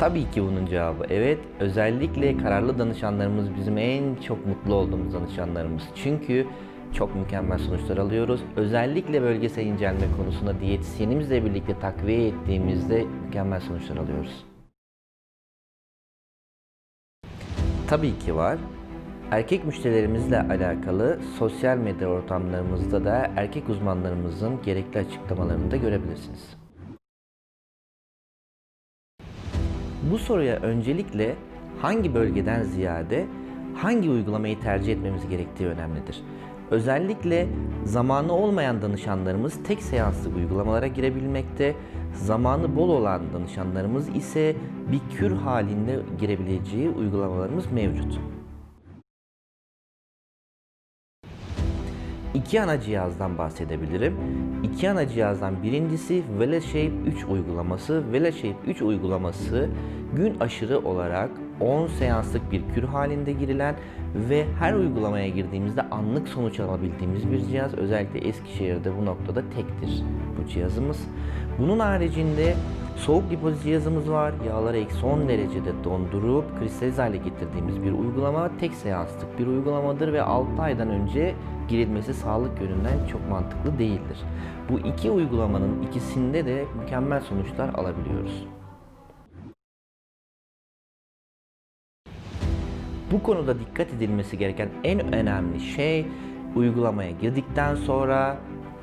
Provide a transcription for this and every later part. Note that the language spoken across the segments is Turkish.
Tabii ki bunun cevabı evet. Özellikle kararlı danışanlarımız bizim en çok mutlu olduğumuz danışanlarımız. Çünkü çok mükemmel sonuçlar alıyoruz. Özellikle bölgesel incelme konusunda diyetisyenimizle birlikte takviye ettiğimizde mükemmel sonuçlar alıyoruz. Tabii ki var. Erkek müşterilerimizle alakalı sosyal medya ortamlarımızda da erkek uzmanlarımızın gerekli açıklamalarını da görebilirsiniz. Bu soruya öncelikle hangi bölgeden ziyade hangi uygulamayı tercih etmemiz gerektiği önemlidir. Özellikle zamanı olmayan danışanlarımız tek seanslık uygulamalara girebilmekte, zamanı bol olan danışanlarımız ise bir kür halinde girebileceği uygulamalarımız mevcut. İki ana cihazdan bahsedebilirim. İki ana cihazdan birincisi VeloShape 3 uygulaması. VeloShape 3 uygulaması gün aşırı olarak 10 seanslık bir kür halinde girilen ve her uygulamaya girdiğimizde anlık sonuç alabildiğimiz bir cihaz. Özellikle Eskişehir'de bu noktada tektir bu cihazımız. Bunun haricinde soğuk lipoz cihazımız var. Yağları eksi 10 derecede dondurup kristalize hale getirdiğimiz bir uygulama. Tek seanslık bir uygulamadır ve 6 aydan önce girilmesi sağlık yönünden çok mantıklı değildir. Bu iki uygulamanın ikisinde de mükemmel sonuçlar alabiliyoruz. Bu konuda dikkat edilmesi gereken en önemli şey uygulamaya girdikten sonra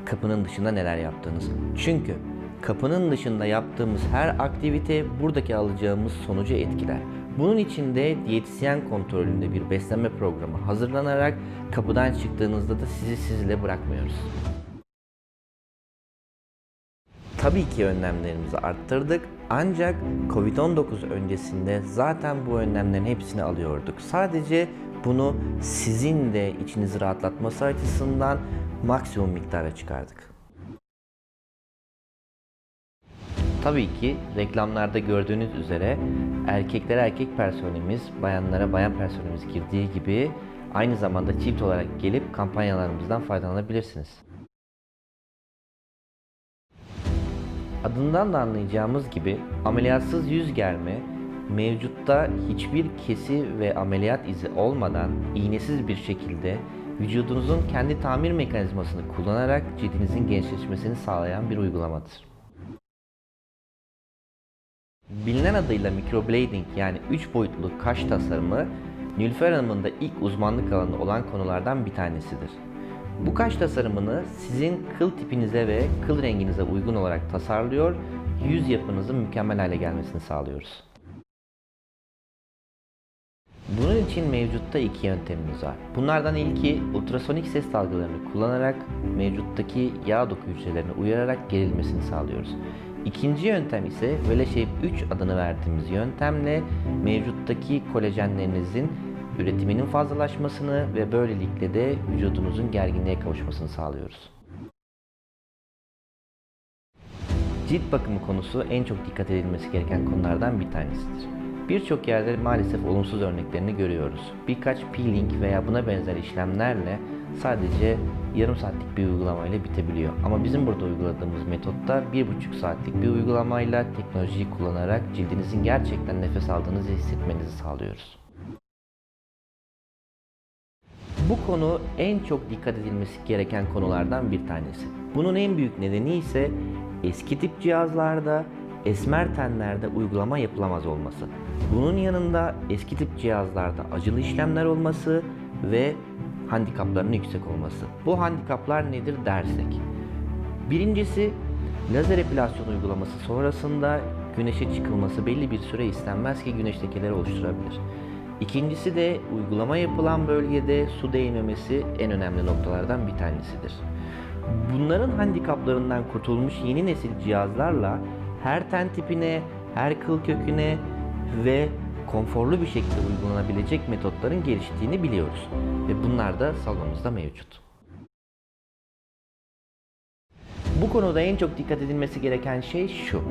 kapının dışında neler yaptığınız. Çünkü kapının dışında yaptığımız her aktivite buradaki alacağımız sonucu etkiler. Bunun için de diyetisyen kontrolünde bir beslenme programı hazırlanarak kapıdan çıktığınızda da sizi sizle bırakmıyoruz. Tabii ki önlemlerimizi arttırdık ancak Covid-19 öncesinde zaten bu önlemlerin hepsini alıyorduk. Sadece bunu sizin de içinizi rahatlatması açısından maksimum miktara çıkardık. Tabii ki reklamlarda gördüğünüz üzere erkeklere erkek personelimiz, bayanlara bayan personelimiz girdiği gibi aynı zamanda çift olarak gelip kampanyalarımızdan faydalanabilirsiniz. Adından da anlayacağımız gibi ameliyatsız yüz germe mevcutta hiçbir kesi ve ameliyat izi olmadan iğnesiz bir şekilde vücudunuzun kendi tamir mekanizmasını kullanarak cildinizin gençleşmesini sağlayan bir uygulamadır. Bilinen adıyla microblading yani 3 boyutlu kaş tasarımı Nilüfer Hanım'ın da ilk uzmanlık alanı olan konulardan bir tanesidir. Bu kaş tasarımını sizin kıl tipinize ve kıl renginize uygun olarak tasarlıyor, yüz yapınızın mükemmel hale gelmesini sağlıyoruz. Bunun için mevcutta iki yöntemimiz var. Bunlardan ilki ultrasonik ses dalgalarını kullanarak mevcuttaki yağ doku hücrelerine uyararak gerilmesini sağlıyoruz. İkinci yöntem ise VeloShape 3 adını verdiğimiz yöntemle mevcuttaki kolajenlerinizin üretiminin fazlalaşmasını ve böylelikle de vücudunuzun gerginliğe kavuşmasını sağlıyoruz. Cilt bakımı konusu en çok dikkat edilmesi gereken konulardan bir tanesidir. Birçok yerde maalesef olumsuz örneklerini görüyoruz. Birkaç peeling veya buna benzer işlemlerle sadece yarım saatlik bir uygulamayla bitebiliyor. Ama bizim burada uyguladığımız metotta bir buçuk saatlik bir uygulamayla teknolojiyi kullanarak cildinizin gerçekten nefes aldığınızı hissetmenizi sağlıyoruz. Bu konu en çok dikkat edilmesi gereken konulardan bir tanesi. Bunun en büyük nedeni ise eski tip cihazlarda esmer tenlerde uygulama yapılamaz olması. Bunun yanında eski tip cihazlarda acılı işlemler olması ve handikaplarının yüksek olması. Bu handikaplar nedir dersek? Birincisi lazer epilasyon uygulaması sonrasında güneşe çıkılması belli bir süre istenmez ki güneş lekeleri oluşturabilir. İkincisi de uygulama yapılan bölgede su değmemesi en önemli noktalardan bir tanesidir. Bunların handikaplarından kurtulmuş yeni nesil cihazlarla her ten tipine, her kıl köküne ve konforlu bir şekilde uygulanabilecek metotların geliştiğini biliyoruz. Ve bunlar da salonumuzda mevcut. Bu konuda en çok dikkat edilmesi gereken şey şu.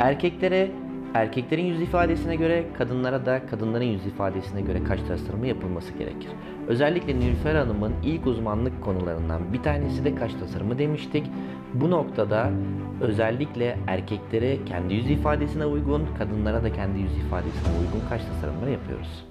Erkeklere Erkeklerin yüz ifadesine göre kadınlara da kadınların yüz ifadesine göre kaş tasarımı yapılması gerekir. Özellikle Nilüfer Hanım'ın ilk uzmanlık konularından bir tanesi de kaş tasarımı demiştik. Bu noktada özellikle erkeklere kendi yüz ifadesine uygun, kadınlara da kendi yüz ifadesine uygun kaş tasarımları yapıyoruz.